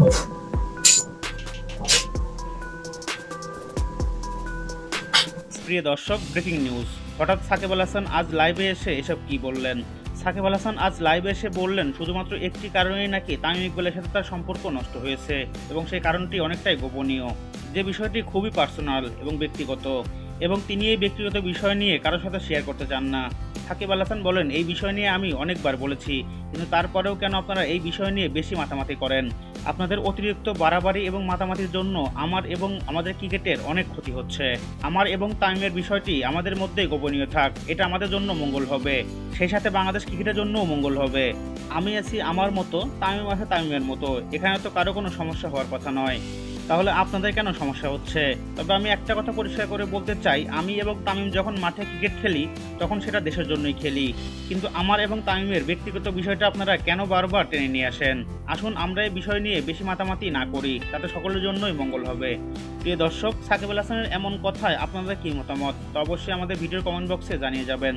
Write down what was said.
প্রিয় দর্শক breaking news হঠাৎ সাকিব আল হাসান আজ লাইভে এসে এসব কি বললেন? সাকিব আল হাসান আজ লাইভে এসে বললেন, শুধুমাত্র একটি কারণেই নাকি তামিম ইকবালের সাথে তার সম্পর্ক নষ্ট হয়েছে এবং সেই কারণটি অনেকটাই গোপনীয়। যে বিষয়টি খুবই পার্সোনাল এবং ব্যক্তিগত এবং তিনি এই ব্যক্তিগত বিষয় নিয়ে কারোর সাথে শেয়ার করতে চান না। সাকিব আল হাসান বলেন, এই বিষয় নিয়ে আমি অনেকবার বলেছি, কিন্তু তারপরেও কেন আপনারা এই বিষয় নিয়ে বেশি মাতামাতি করেন? আপনাদের অতিরিক্ত বাড়াবাড়ি এবং মাতামাতির জন্য আমার এবং আমাদের ক্রিকেটের অনেক ক্ষতি হচ্ছে। আমার এবং তামিমের বিষয়টি আমাদের মধ্যেই গোপনীয় থাক, এটা আমাদের জন্য মঙ্গল হবে। সেই সাথে বাংলাদেশ ক্রিকেটের জন্যও মঙ্গল হবে। আমি আছি আমার মতো, তামিম আছে তামিমের মতো। এখানে তো কারও কোনো সমস্যা হওয়ার কথা নয়। তাহলে আপনাদের কেন সমস্যা হচ্ছে? তবে আমি একটা কথা পরিষ্কার করে বলতে চাই, আমি এবং তামিম যখন মাঠে ক্রিকেট খেলি, তখন সেটা দেশের জন্যই খেলি। কিন্তু আমার এবং তামিমের ব্যক্তিগত বিষয়টা আপনারা কেন বারবার টেনে নিয়ে আসেন? আসুন আমরা এই বিষয় নিয়ে বেশি মাতামাতি না করি, তাতে সকলের জন্যই মঙ্গল হবে। প্রিয় দর্শক, সাকিব আল হাসানের এমন কথায় আপনাদের কি মতামত? তো অবশ্যই আমাদের ভিডিওর কমেন্ট বক্সে জানিয়ে যাবেন।